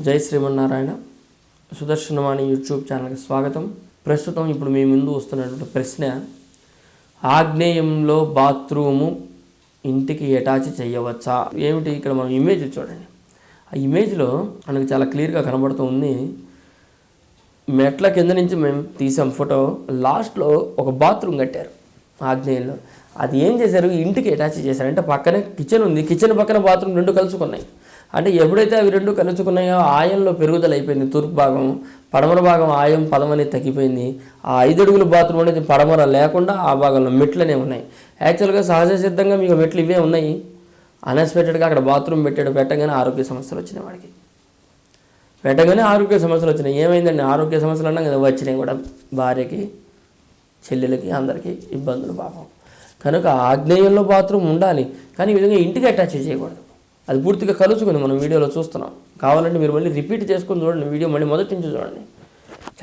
జై శ్రీమన్నారాయణ. సుదర్శనవాణి యూట్యూబ్ ఛానల్కి స్వాగతం. ప్రస్తుతం ఇప్పుడు మీ ముందు వస్తున్నటువంటి ప్రశ్న ఆగ్నేయంలో బాత్రూము ఇంటికి అటాచ్ చేయవచ్చా? ఏమిటి ఇక్కడ మనం ఇమేజ్ చూడండి. ఆ ఇమేజ్లో మనకు చాలా క్లియర్గా కనబడుతూ ఉంది. మెట్ల కింద నుంచి మేము తీసాం ఫోటో. లాస్ట్లో ఒక బాత్రూమ్ కట్టారు ఆగ్నేయంలో. అది ఏం చేశారు? ఇంటికి అటాచ్ చేశారు. అంటే పక్కనే కిచెన్ ఉంది. కిచెన్ పక్కన బాత్రూమ్ రెండు కలుసుకున్నాయి. అంటే ఎప్పుడైతే అవి రెండు కలుసుకున్నాయో ఆయంలో పెరుగుదల అయిపోయింది తూర్పు భాగం పడమర భాగం ఆయం పదమని తగ్గిపోయింది. ఆ ఐదు అడుగుల బాత్రూమ్ అనేది పడమర లేకుండా ఆ భాగంలో మెట్లనే ఉన్నాయి. యాక్చువల్గా సహజ సిద్ధంగా మీకు మెట్లు ఇవే ఉన్నాయి. అన్ఎక్స్పెక్టెడ్గా అక్కడ బాత్రూమ్ పెట్టాడు పెట్టగానే ఆరోగ్య సమస్యలు వచ్చినాయి వాడికి. పెట్టగానే ఆరోగ్య సమస్యలు వచ్చినాయి. ఏమైందండి? ఆరోగ్య సమస్యలు అన్నా కదా వచ్చినాయి కూడా భార్యకి చెల్లెలకి అందరికీ ఇబ్బందులు పాపం. కనుక ఆగ్నేయంలో బాత్రూమ్ ఉండాలి. కానీ ఈ విధంగా ఇంటికి అటాచ్ చేయకూడదు. అది పూర్తిగా కలుసుకుని మనం వీడియోలో చూస్తున్నాం. కావాలంటే మీరు మళ్ళీ రిపీట్ చేసుకుని చూడండి వీడియో మళ్ళీ మొదటి నుంచి చూడండి.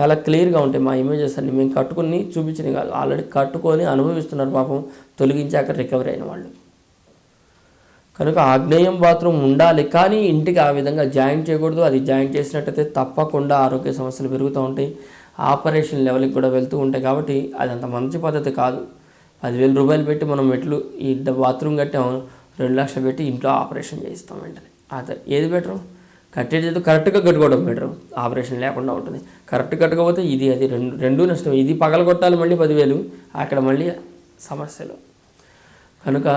చాలా క్లియర్గా ఉంటాయి మా ఇమేజెస్ అన్ని. మేము కట్టుకుని చూపించిన కాదు ఆల్రెడీ కట్టుకొని అనుభవిస్తున్నారు పాపం తొలగించాక రికవరీ అయిన వాళ్ళు. కనుక ఆగ్నేయం బాత్రూమ్ ఉండాలి కానీ ఇంటికి ఆ విధంగా జాయింట్ చేయకూడదు. అది జాయింట్ చేసినట్టయితే తప్పకుండా ఆరోగ్య సమస్యలు పెరుగుతూ ఉంటాయి. ఆపరేషన్ లెవెల్కి కూడా వెళ్తూ ఉంటాయి కాబట్టి అది అంత మంచి పద్ధతి కాదు. పదివేల రూపాయలు పెట్టి మనం మెట్లు ఈ బాత్రూమ్ కట్టాము. రెండు లక్షలు పెట్టి ఇంట్లో ఆపరేషన్ చేయిస్తాం వెంటనే అదే ఏది బెటరు? కట్టేది ఏదో కరెక్ట్గా కట్టుకోవడం బెటరు. ఆపరేషన్ లేకుండా ఉంటుంది. కరెక్ట్ కట్టకపోతే ఇది అది రెండు రెండు నష్టం ఇది పగలగొట్టాలి మళ్ళీ పదివేలు అక్కడ మళ్ళీ సమస్యలు. కనుక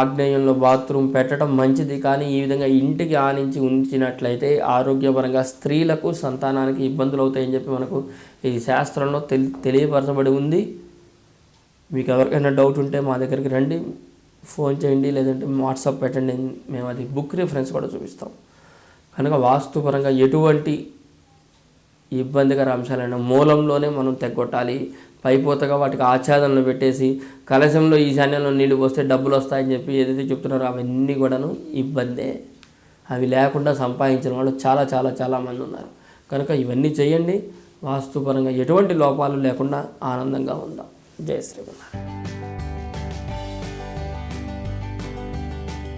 ఆగ్నేయంలో బాత్రూమ్ పెట్టడం మంచిది కానీ ఈ విధంగా ఇంటికి ఆనించి ఉంచినట్లయితే ఆరోగ్యపరంగా స్త్రీలకు సంతానానికి ఇబ్బందులు అవుతాయని చెప్పి మనకు ఇది శాస్త్రంలో తెలి తెలియపరచబడి ఉంది. మీకు ఎవరికైనా డౌట్ ఉంటే మా దగ్గరికి రండి. ఫోన్ చేయండి లేదంటే వాట్సాప్ పెట్టండి మేము అది బుక్ రిఫరెన్స్ కూడా చూపిస్తాం. కనుక వాస్తుపరంగా ఎటువంటి ఇబ్బందికర అంశాలైన మూలంలోనే మనం తెగొట్టాలి. పైపోతగా వాటికి ఆచ్ఛాదనలు పెట్టేసి కలశంలో ఈశాన్యంలో నీళ్ళు పోస్తే డబ్బులు వస్తాయని చెప్పి ఏదైతే చెప్తున్నారో అవన్నీ కూడాను ఇబ్బందే. అవి లేకుండా సంపాదించిన వాళ్ళు చాలా చాలా చాలా మంది ఉన్నారు. కనుక ఇవన్నీ చేయండి. వాస్తుపరంగా ఎటువంటి లోపాలు లేకుండా ఆనందంగా ఉందాం. జయ శ్రీకుమార్